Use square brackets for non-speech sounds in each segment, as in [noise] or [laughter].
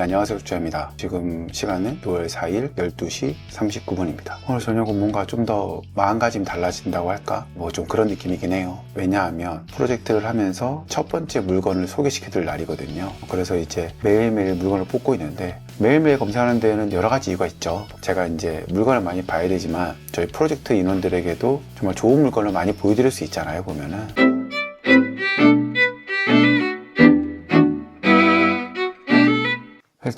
네, 안녕하세요. 주차입니다. 지금 시간은 6월 4일 12시 39분입니다. 오늘 저녁은 뭔가 좀 더 마음가짐 달라진다고 할까? 뭐 좀 그런 느낌이긴 해요. 왜냐하면 프로젝트를 하면서 첫 번째 물건을 소개시켜 줄 날이거든요. 그래서 이제 매일매일 물건을 뽑고 있는데 매일매일 검사하는 데에는 여러 가지 이유가 있죠. 제가 이제 물건을 많이 봐야 되지만 저희 프로젝트 인원들에게도 정말 좋은 물건을 많이 보여드릴 수 있잖아요 보면은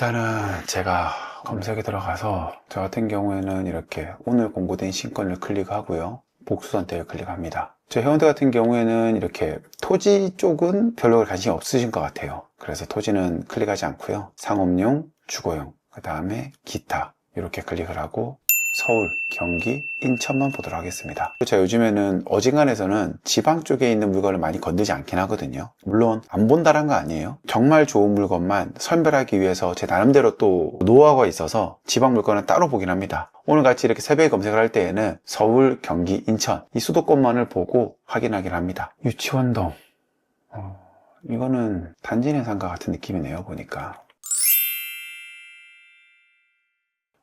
일단은 제가 검색에 들어가서 저 같은 경우에는 이렇게 오늘 공고된 신건을 클릭하고요. 복수 선택을 클릭합니다. 저 회원들 같은 경우에는 이렇게 토지 쪽은 별로 관심이 없으신 것 같아요. 그래서 토지는 클릭하지 않고요. 상업용, 주거용, 그 다음에 기타 이렇게 클릭을 하고 서울, 경기, 인천만 보도록 하겠습니다. 제가 요즘에는 어지간해서는 지방 쪽에 있는 물건을 많이 건들지 않긴 하거든요. 물론 안 본다란 거 아니에요. 정말 좋은 물건만 선별하기 위해서 제 나름대로 또 노하우가 있어서 지방 물건은 따로 보긴 합니다. 오늘 같이 이렇게 새벽에 검색을 할 때에는 서울, 경기, 인천 이 수도권만을 보고 확인하긴 합니다. 유치원동 어, 이거는 단지 내상가 같은 느낌이네요 보니까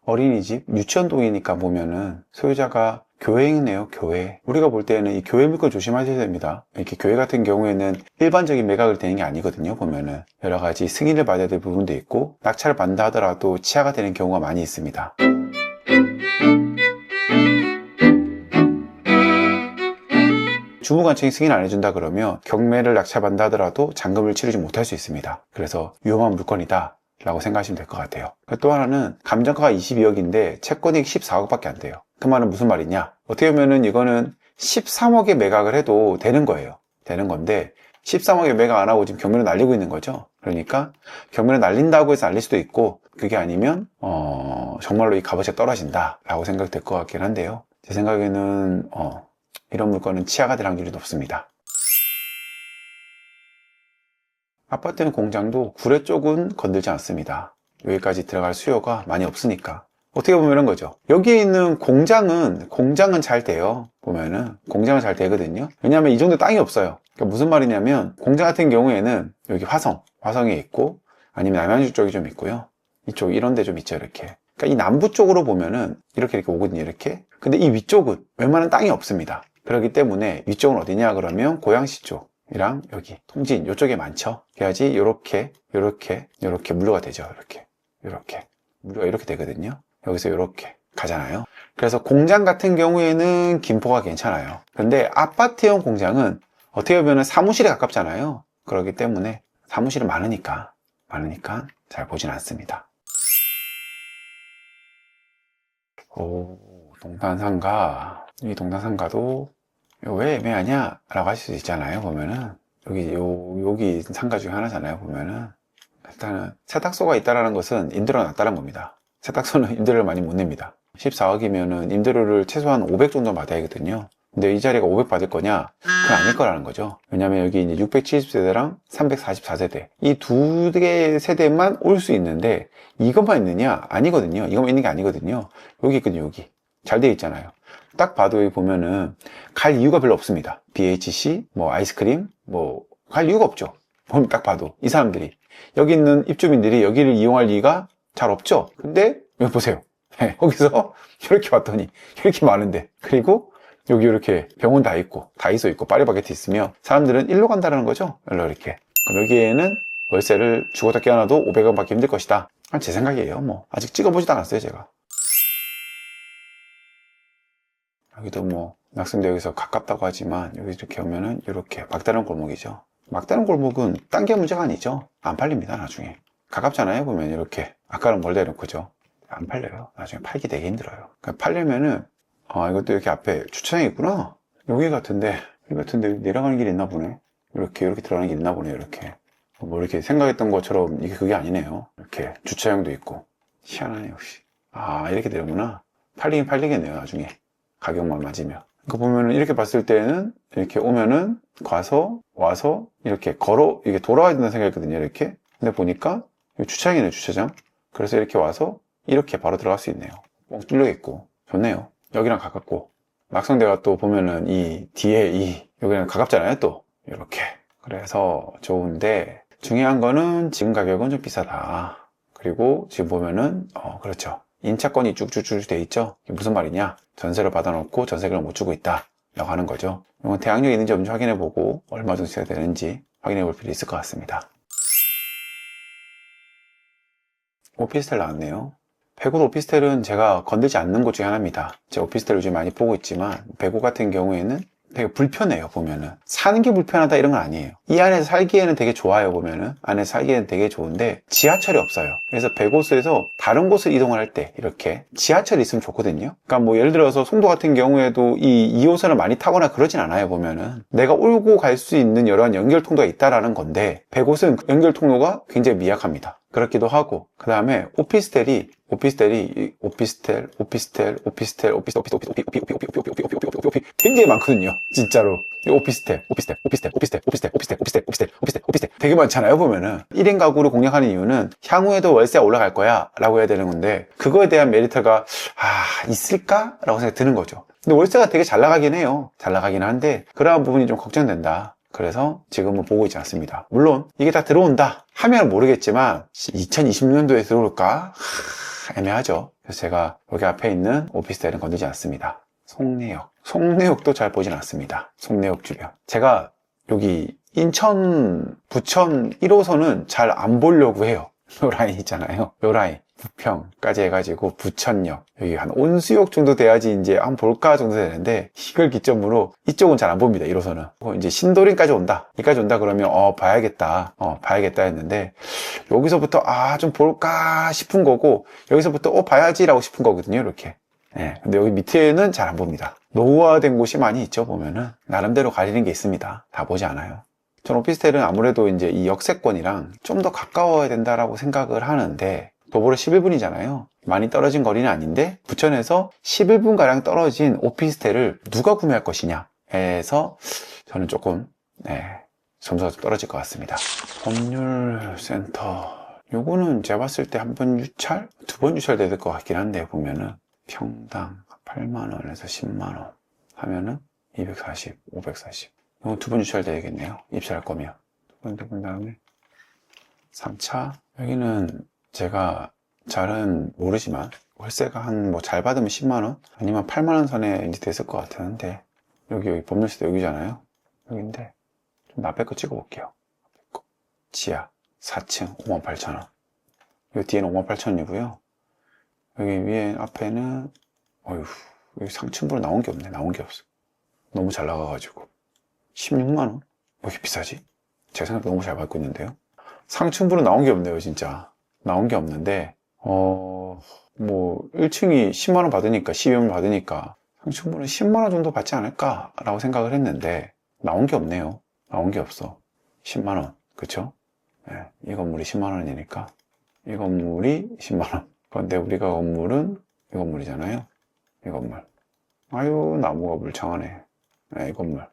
어린이집, 유치원 동이니까 보면은 소유자가 교회이네요, 교회. 우리가 볼 때는 이 교회 물건 조심하셔야 됩니다. 이렇게 교회 같은 경우에는 일반적인 매각을 되는 게 아니거든요, 보면은. 여러 가지 승인을 받아야 될 부분도 있고, 낙찰을 받는다 하더라도 치아가 되는 경우가 많이 있습니다. 주무관청이 승인 안 해준다 그러면 경매를 낙찰받는다 하더라도 잔금을 치르지 못할 수 있습니다. 그래서 위험한 물건이다. 라고 생각하시면 될 것 같아요. 또 하나는 감정가가 22억인데 채권이 14억밖에 안 돼요. 그 말은 무슨 말이냐? 어떻게 보면은 이거는 13억에 매각을 해도 되는 거예요. 되는 건데 13억에 매각 안 하고 지금 경매를 날리고 있는 거죠. 그러니까 경매를 날린다고 해서 날릴 수도 있고 그게 아니면 어, 정말로 이 값어치가 떨어진다 라고 생각될 것 같긴 한데요. 제 생각에는 어, 이런 물건은 치아가 될 확률이 높습니다. 아파트는 공장도 구례 쪽은 건들지 않습니다. 여기까지 들어갈 수요가 많이 없으니까. 어떻게 보면 이런 거죠. 여기 있는 공장은, 공장은 잘 돼요. 보면은, 공장은 잘 되거든요. 왜냐하면 이 정도 땅이 없어요. 그러니까 무슨 말이냐면, 공장 같은 경우에는 여기 화성, 화성에 있고, 아니면 남양주 쪽이 좀 있고요. 이쪽, 이런 데 좀 있죠, 이렇게. 그러니까 이 남부 쪽으로 보면은, 이렇게 이렇게 오거든요, 이렇게. 근데 이 위쪽은 웬만한 땅이 없습니다. 그렇기 때문에 위쪽은 어디냐 그러면 고양시 쪽. 이랑 여기 통진 이쪽에 많죠? 그래야지 이렇게 이렇게 이렇게 물류가 되죠 이렇게. 이렇게. 물류가 이렇게 되거든요. 여기서 이렇게 가잖아요. 그래서 공장 같은 경우에는 김포가 괜찮아요. 근데 아파트형 공장은 어떻게 보면 사무실에 가깝잖아요. 그렇기 때문에 사무실이 많으니까 많으니까 잘 보진 않습니다. 오 동탄상가. 이 동탄상가도 왜 애매하냐? 라고 하실 수 있잖아요, 보면은. 여기, 요, 여기 상가 중에 하나잖아요, 보면은. 일단은, 세탁소가 있다라는 것은 임대료가 낮다는 겁니다. 세탁소는 임대료를 많이 못 냅니다. 14억이면은 임대료를 최소한 500 정도 받아야 하거든요. 근데 이 자리가 500 받을 거냐? 그건 아닐 거라는 거죠. 왜냐면 여기 이제 670세대랑 344세대. 이 두 개의 세대만 올 수 있는데, 이것만 있느냐? 아니거든요. 이것만 있는 게 아니거든요. 여기 있거든요, 여기. 잘 되어 있잖아요. 딱 봐도 보면은 갈 이유가 별로 없습니다. BHC, 뭐 아이스크림, 뭐 갈 이유가 없죠. 보면 딱 봐도 이 사람들이 여기 있는 입주민들이 여기를 이용할 이유가 잘 없죠. 근데 여기 보세요. 네, [laughs] 거기서 이렇게 왔더니 이렇게 많은데 그리고 여기 이렇게 병원 다 있고 다이소 있고 파리바게트 있으면 사람들은 일로 간다는 거죠. 일로 이렇게. 그럼 여기에는 월세를 죽었다 깨어나도 500원 받기 힘들 것이다. 제 생각이에요. 뭐 아직 찍어보지도 않았어요, 제가. 여기도 뭐 낙성대역에서 가깝다고 하지만 여기 이렇게 오면은 이렇게 막다른 골목이죠. 막다른 골목은 딴 게 문제가 아니죠. 안 팔립니다 나중에. 가깝잖아요 보면 이렇게. 아까는 멀다 이렇게죠. 안 팔려요. 나중에 팔기 되게 힘들어요. 그러니까 팔려면은 아 이것도 이렇게 앞에 주차장이 있구나. 여기 같은데 여기 같은데 내려가는 길이 있나 보네. 이렇게 이렇게 들어가는 길이 있나 보네 이렇게. 뭐 이렇게 생각했던 것처럼 이게 그게 아니네요. 이렇게 주차장도 있고. 희한하네 역시. 아 이렇게 되는구나. 팔리긴 팔리겠네요 나중에 가격만 맞으면. 그 보면은 이렇게 봤을 때는 이렇게 오면은 가서 와서 이렇게 걸어 이게 돌아와야 된다는 생각했거든요 이렇게. 근데 보니까 주차장이네 주차장. 그래서 이렇게 와서 이렇게 바로 들어갈 수 있네요. 뻥 뚫려 있고. 좋네요. 여기랑 가깝고. 막성대가 또 보면은 이 뒤에 이 여기랑 가깝잖아요 또. 이렇게. 그래서 좋은데 중요한 거는 지금 가격은 좀 비싸다. 그리고 지금 보면은 어 그렇죠. 인차권이 쭉쭉쭉 돼 있죠. 무슨 말이냐? 전세를 받아놓고 전세금을 못 주고 있다. 라고 하는 거죠. 대항력이 있는지 없는지 확인해 보고 얼마 써야 되는지 확인해 볼 필요 있을 것 같습니다. 오피스텔 나왔네요. 배구 오피스텔은 제가 건들지 않는 곳 중에 하나입니다. 제가 오피스텔을 요즘 많이 보고 있지만 배구 같은 경우에는 되게 불편해요 보면은. 사는 게 불편하다 이런 건 아니에요. 이 안에서 살기에는 되게 좋아요 보면은. 안에서 살기에는 되게 좋은데 지하철이 없어요. 그래서 배고스에서 다른 곳을 이동을 할 때 이렇게 지하철이 있으면 좋거든요. 그러니까 뭐 예를 들어서 송도 같은 경우에도 이 2호선을 많이 타거나 그러진 않아요 보면은. 내가 울고 갈 수 있는 여러 연결 통로가 있다라는 건데 배곳은 연결 통로가 굉장히 미약합니다. 그렇기도 하고 그 다음에 오피스텔이 오피스텔이 오피스텔 오피스텔 오피스텔 오피스텔 오피스텔 오피스텔 오피스텔 오피스텔 오피스텔 오피스텔 오피스텔 굉장히 많거든요 진짜로 오피스텔 오피스텔 오피스텔 오피스텔 오피스텔 오피스텔 오피스텔 오피스텔 오피스텔 오피스텔 되게 많잖아요 보면은 1인 가구를 공략하는 이유는 향후에도 월세가 올라갈 거야 라고 해야 되는 건데 그거에 대한 메리트가 아 있을까? 라고 생각이 드는 거죠 근데 월세가 되게 잘 나가긴 해요 잘 나가긴 한데 그러한 부분이 좀 걱정된다 그래서 지금은 보고 있지 않습니다. 물론 이게 다 들어온다 하면 모르겠지만 2020년도에 들어올까? 하, 애매하죠. 그래서 제가 여기 앞에 있는 오피스텔은 건들지 않습니다. 송내역. 송내역도 잘 보진 않습니다. 송내역 주변. 제가 여기 인천, 부천 1호선은 잘 안 보려고 해요. [laughs] 요 라인 있잖아요. 요 라인. 부평까지 해가지고 부천역 여기 한 온수역 정도 돼야지 이제 한 볼까 정도 되는데 이걸 기점으로 이쪽은 잘 안 봅니다 1호선은 이제 신도림까지 온다 여기까지 온다 그러면 어 봐야겠다 어 봐야겠다 했는데 여기서부터 아 좀 볼까 싶은 거고 여기서부터 어 봐야지 라고 싶은 거거든요 이렇게. 예, 근데 여기 밑에는 잘 안 봅니다. 노후화된 곳이 많이 있죠 보면은. 나름대로 가리는 게 있습니다. 다 보지 않아요. 전 오피스텔은 아무래도 이제 이 역세권이랑 좀 더 가까워야 된다라고 생각을 하는데 도보로 11분이잖아요. 많이 떨어진 거리는 아닌데 부천에서 11분가량 떨어진 오피스텔을 누가 구매할 것이냐 해서 저는 조금 네, 점수가 좀 떨어질 것 같습니다. 법률센터. 요거는 제가 봤을 때 한 번 유찰? 두 번 유찰 돼야 될 것 같긴 한데 보면은. 평당 8만원에서 10만원 하면은 240, 540 이거 두번 유찰 돼야겠네요. 입찰할 거면. 두번 다음에 3차. 여기는 제가 잘은 모르지만 월세가 한 뭐 잘 받으면 10만원? 아니면 8만원 선에 이제 됐을 것 같았는데 여기 여기 법률세도 여기잖아요. 여기인데 좀 앞에 거 찍어 볼게요. 지하 4층 58,000원. 여기 뒤에는 58,000원이고요. 여기 위에 앞에는 어휴 여기 상층부로 나온 게 없네. 나온 게 없어. 너무 잘 나가가지고. 16만원? 왜 이렇게 비싸지? 제가 생각 너무 잘 받고 있는데요. 상층부로 나온 게 없네요 진짜. 나온 게 없는데 어, 뭐 1층이 10만원 받으니까 12만 받으니까 상층분은 10만원 정도 받지 않을까 라고 생각을 했는데 나온 게 없네요 나온 게 없어. 10만원. 그쵸? 네, 이 건물이 10만원이니까. 이 건물이 10만원. 그런데 우리가 건물은 이 건물이잖아요. 이 건물. 아유 나무가 물창하네. 네, 이 건물.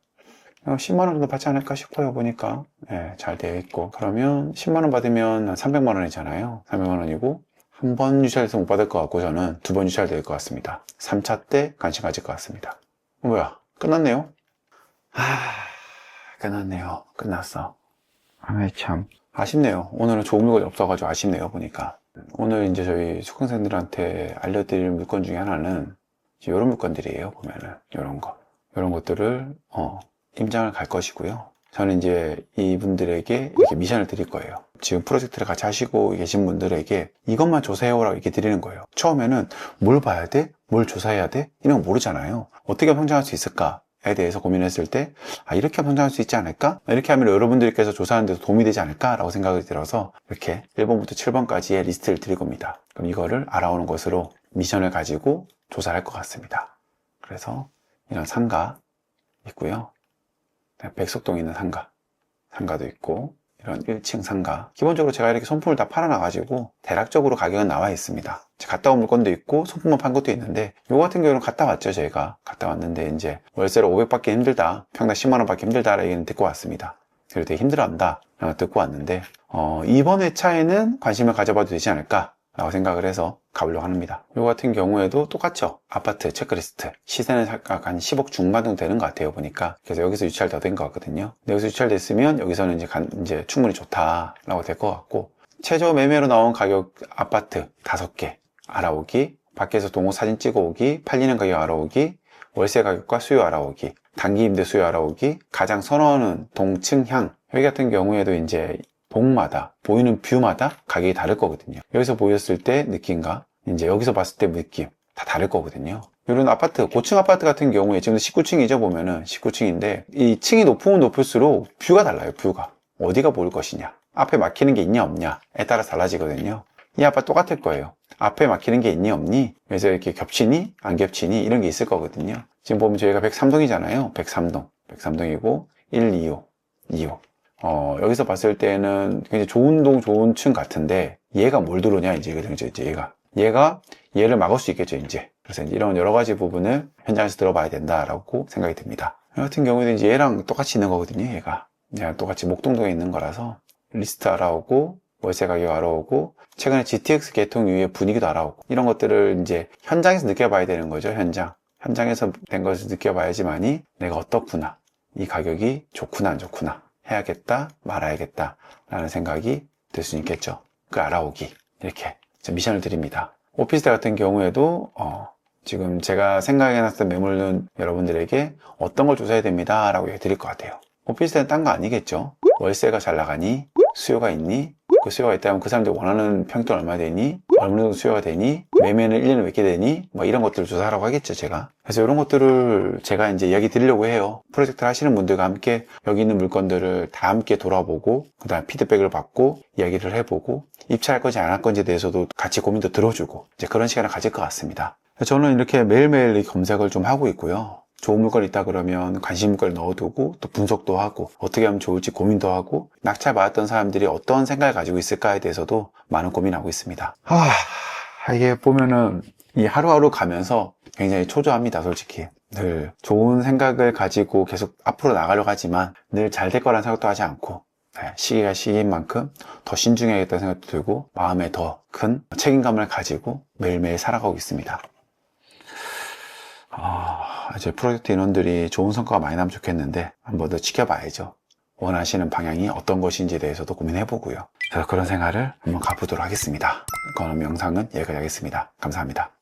10만원 정도 받지 않을까 싶어요 보니까. 네, 잘 되어 있고. 그러면 10만원 받으면 300만원이잖아요. 300만원이고 한 번 유찰돼서 못 받을 것 같고 저는 두 번 유찰될 것 같습니다. 3차 때 관심 가질 것 같습니다. 어, 뭐야? 끝났네요? 아 끝났네요 끝났어 아이 참 아쉽네요 오늘은 좋은 물건이 없어가지고 아쉽네요 보니까 오늘 이제 저희 수강생들한테 알려드릴 물건 중에 하나는 이런 물건들이에요 보면은 이런 거 이런 것들을 어 임장을 갈 것이고요. 저는 이제 이분들에게 이렇게 미션을 드릴 거예요. 지금 프로젝트를 같이 하시고 계신 분들에게 이것만 조사해오라고 이렇게 드리는 거예요. 처음에는 뭘 봐야 돼? 뭘 조사해야 돼? 이런 거 모르잖아요. 어떻게 성장할 수 있을까? 에 대해서 고민했을 때, 아, 이렇게 성장할 수 있지 않을까? 이렇게 하면 여러분들께서 조사하는 데도 도움이 되지 않을까? 라고 생각이 들어서 이렇게 1번부터 7번까지의 리스트를 드릴 겁니다. 그럼 이거를 알아오는 것으로 미션을 가지고 조사할 것 같습니다. 그래서 이런 상가 있고요. 네, 백석동에 있는 상가 상가도 있고 이런 1층 상가. 기본적으로 제가 이렇게 손품을 다 팔아놔가지고 대략적으로 가격은 나와 있습니다. 갔다 온 물건도 있고 손품만 판 것도 있는데 이거 같은 경우는 갔다 왔죠 저희가. 갔다 왔는데 이제 월세를 500 받기 힘들다 평당 10만원 받기 힘들다 라는 얘기는 듣고 왔습니다. 그리고 되게 힘들어한다 듣고 왔는데 어, 이번 회차에는 관심을 가져봐도 되지 않을까 라고 생각을 해서 가보려고 합니다. 이 같은 경우에도 똑같죠. 아파트 체크리스트. 시세는 각각 한 10억 중반 정도 되는 것 같아요. 보니까. 그래서 여기서 유찰 다된것 같거든요. 여기서 유찰됐으면 여기서는 이제, 간, 이제 충분히 좋다 라고 될 것 같고 최저 매매로 나온 가격 아파트 5개 알아오기, 밖에서 동호 사진 찍어 오기, 팔리는 가격 알아오기, 월세 가격과 수요 알아오기, 단기 임대 수요 알아오기, 가장 선호하는 동층향. 여기 같은 경우에도 이제 동마다 보이는 뷰마다 가격이 다를 거거든요. 여기서 보였을 때 느낌과 이제 여기서 봤을 때 느낌 다 다를 거거든요. 이런 아파트, 고층 아파트 같은 경우에 지금 19층이죠 보면은 19층인데 이 층이 높으면 높을수록 뷰가 달라요. 뷰가 어디가 보일 것이냐, 앞에 막히는 게 있냐 없냐에 따라 달라지거든요. 이 아파트 똑같을 거예요. 앞에 막히는 게 있니 없니? 그래서 이렇게 겹치니 안 겹치니 이런 게 있을 거거든요. 지금 보면 저희가 103동이잖아요. 103동, 103동이고 1, 2호, 2호. 어, 여기서 봤을 때는 굉장히 좋은 동, 좋은 층 같은데 얘가 뭘 들어오냐 이제 이제 이제 얘가 얘가 얘를 막을 수 있겠죠 이제. 그래서 이제 이런 여러 가지 부분을 현장에서 들어봐야 된다라고 생각이 듭니다. 이 같은 경우에는 이제 얘랑 똑같이 있는 거거든요. 얘가 얘랑 똑같이 목동동에 있는 거라서 리스트 알아오고 월세 가격 알아오고 최근에 GTX 개통 이후의 분위기도 알아오고 이런 것들을 이제 현장에서 느껴봐야 되는 거죠 현장 현장에서 된 것을 느껴봐야지만이 내가 어떻구나 이 가격이 좋구나 안 좋구나 해야겠다 말아야겠다 라는 생각이 들 수 있겠죠. 그 알아오기. 이렇게 미션을 드립니다. 오피스텔 같은 경우에도 어, 지금 제가 생각해놨던 매물은 여러분들에게 어떤 걸 조사해야 됩니다 라고 얘기 드릴 것 같아요. 오피스텔은 딴 거 아니겠죠? 월세가 잘 나가니 수요가 있니 그 수요가 있다면 그 사람들이 원하는 평돈 얼마 되니? 어느 정도 수요가 되니? 매매는 1년에 몇 개 되니? 뭐 이런 것들을 조사하라고 하겠죠 제가. 그래서 이런 것들을 제가 이제 이야기 드리려고 해요. 프로젝트를 하시는 분들과 함께 여기 있는 물건들을 다 함께 돌아보고 그 다음 피드백을 받고 이야기를 해보고 입찰할 건지 안 할 건지에 대해서도 같이 고민도 들어주고 이제 그런 시간을 가질 것 같습니다. 저는 이렇게 매일매일 이 검색을 좀 하고 있고요 좋은 물건 있다 그러면 관심 물건을 넣어두고 또 분석도 하고 어떻게 하면 좋을지 고민도 하고 낙찰 받았던 사람들이 어떤 생각을 가지고 있을까에 대해서도 많은 고민하고 있습니다. 아 이게 보면은 이 하루하루 가면서 굉장히 초조합니다 솔직히 늘 좋은 생각을 가지고 계속 앞으로 나가려고 하지만 늘 잘 될 거라는 생각도 하지 않고 네, 시기가 시기인 만큼 더 신중해야겠다는 생각도 들고 마음에 더 큰 책임감을 가지고 매일매일 살아가고 있습니다. 아, 이제 프로젝트 인원들이 좋은 성과가 많이 나면 좋겠는데 한번 더 지켜봐야죠. 원하시는 방향이 어떤 것인지에 대해서도 고민해보고요. 그래서 그런 생활을 한번 가보도록 하겠습니다. 그럼 영상은 여기까지 하겠습니다. 감사합니다.